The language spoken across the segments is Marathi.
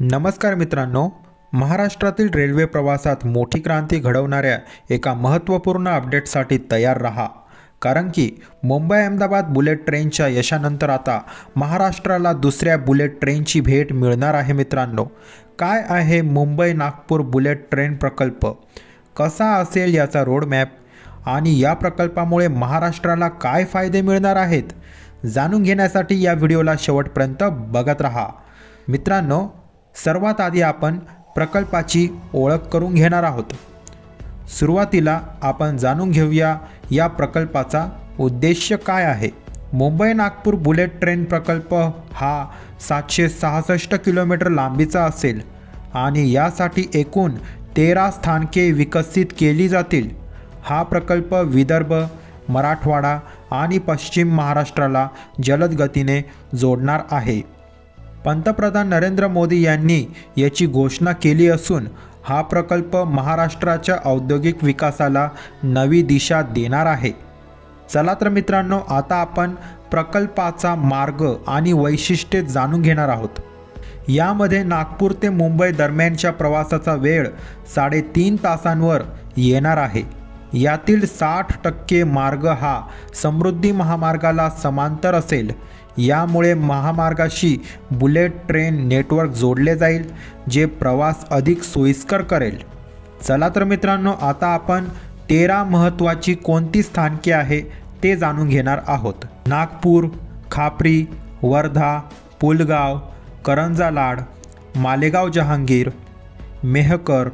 नमस्कार मित्रांनो महाराष्ट्रातील रेल्वे प्रवासात मोठी क्रांती घडवणाऱ्या एका महत्त्वपूर्ण अपडेटसाठी तयार रहा. कारण की मुंबई अहमदाबाद बुलेट ट्रेनच्या यशानंतर आता महाराष्ट्राला दुसऱ्या बुलेट ट्रेनची भेट मिळणार आहे मित्रांनो. काय आहे मुंबई नागपूर बुलेट ट्रेन प्रकल्प? कसा असेल याचा रोडमॅप आणि या प्रकल्पामुळे महाराष्ट्राला काय फायदे मिळणार आहेत? जाणून घेण्यासाठी या व्हिडिओला शेवटपर्यंत बघत राहा. मित्रांनो सर्वात आधी आपण प्रकल्पाची ओळख करून घेणार आहोत. सुरुवातीला आपण जाणून घेऊया या प्रकल्पाचा उद्देश काय आहे. मुंबई नागपूर बुलेट ट्रेन प्रकल्प हा सातशे सहासष्ट किलोमीटर लांबीचा असेल आणि यासाठी एकूण तेरा स्थानके विकसित केली जातील. हा प्रकल्प विदर्भ मराठवाडा आणि पश्चिम महाराष्ट्राला जलद गतीने जोडणार आहे. पंतप्रधान नरेंद्र मोदी यांनी याची घोषणा केली असून हा प्रकल्प महाराष्ट्राच्या औद्योगिक विकासाला नवी दिशा देणार आहे. चला तर मित्रांनो आता आपण प्रकल्पाचा मार्ग आणि वैशिष्ट्ये जाणून घेणार आहोत. यामध्ये नागपूर ते मुंबई दरम्यानच्या प्रवासाचा वेळ साडेतीन तासांवर येणार आहे. यातील साठ टक्के मार्ग हा समृद्धी महामार्गाला समांतर असेल. यामुळे महामार्गाशी बुलेट ट्रेन नेटवर्क जोडले जाईल जे प्रवास अधिक सोयीस्कर करेल. चला तर मित्रांनो आता आपण तेरा महत्त्वाची कोणती स्थानके आहे ते जाणून घेणार आहोत. नागपूर खापरी वर्धा पुलगाव करंजा लाड मालेगाव जहांगीर मेहकर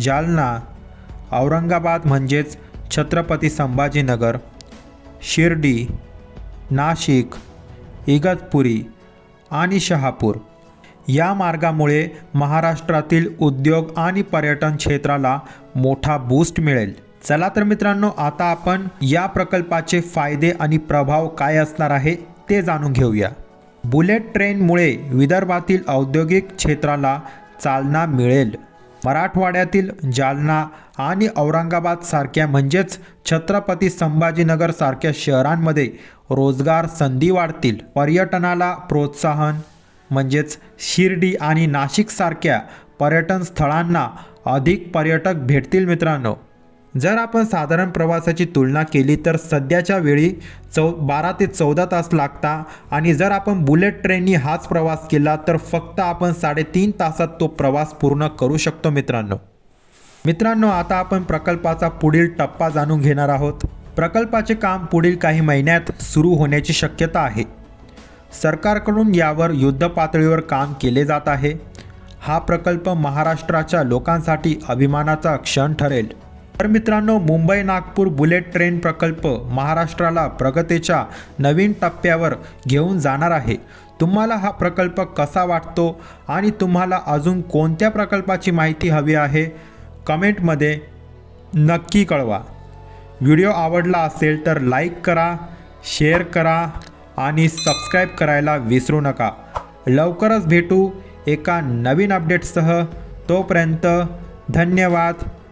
जालना औरंगाबाद म्हणजेच छत्रपती संभाजीनगर शिर्डी नाशिक इगतपुरी आणि शहापूर. या मार्गामुळे महाराष्ट्रातील उद्योग आणि पर्यटन क्षेत्राला मोठा बूस्ट मिळेल. चला तर मित्रांनो आता आपण या प्रकल्पाचे फायदे आणि प्रभाव काय असणार आहे ते जाणून घेऊया. बुलेट ट्रेनमुळे विदर्भातील औद्योगिक क्षेत्राला चालना मिळेल. मराठवाड्यातील जालना आणि औरंगाबाद सारख्या म्हणजेच छत्रपती संभाजीनगर सारख्या शहरांमध्ये रोजगार संधी वाढतील. पर्यटनाला प्रोत्साहन म्हणजेच शिर्डी आणि नाशिकसारख्या पर्यटन स्थळांना अधिक पर्यटक भेटतील मित्रांनो. जर आपण साधारण प्रवासाची तुलना केली तर सध्याच्या वेळी चौ बारा ते चौदा तास लागता आणि जर आपण बुलेट ट्रेननी हाच प्रवास केला तर फक्त आपण साडेतीन तासात तो प्रवास पूर्ण करू शकतो मित्रांनो. मित्रांनो आता आपण प्रकल्पाचा पुढील टप्पा जाणून घेणार आहोत. प्रकल्पाचे काम पुढील काही महिन्यात सुरू होण्याची शक्यता आहे. सरकारकडून यावर युद्ध पातळीवर काम केले जात आहे. हा प्रकल्प महाराष्ट्राच्या लोकांसाठी अभिमानाचा क्षण ठरेल. तर मित्रांनो मुंबई नागपूर बुलेट ट्रेन प्रकल्प महाराष्ट्राला प्रगतीच्या नवीन टप्प्यावर घेऊन जाणार आहे. तुम्हाला हा प्रकल्प कसा वाटतो आणि तुम्हाला अजून कोणत्या प्रकल्पाची माहिती हवी आहे? कमेंटमध्ये नक्की कळवा. व्हिडिओ आवडला असेल तर लाईक करा शेअर करा आणि सबस्क्राईब करायला विसरू नका. लवकरच भेटू एका नवीन अपडेटसह. तोपर्यंत धन्यवाद.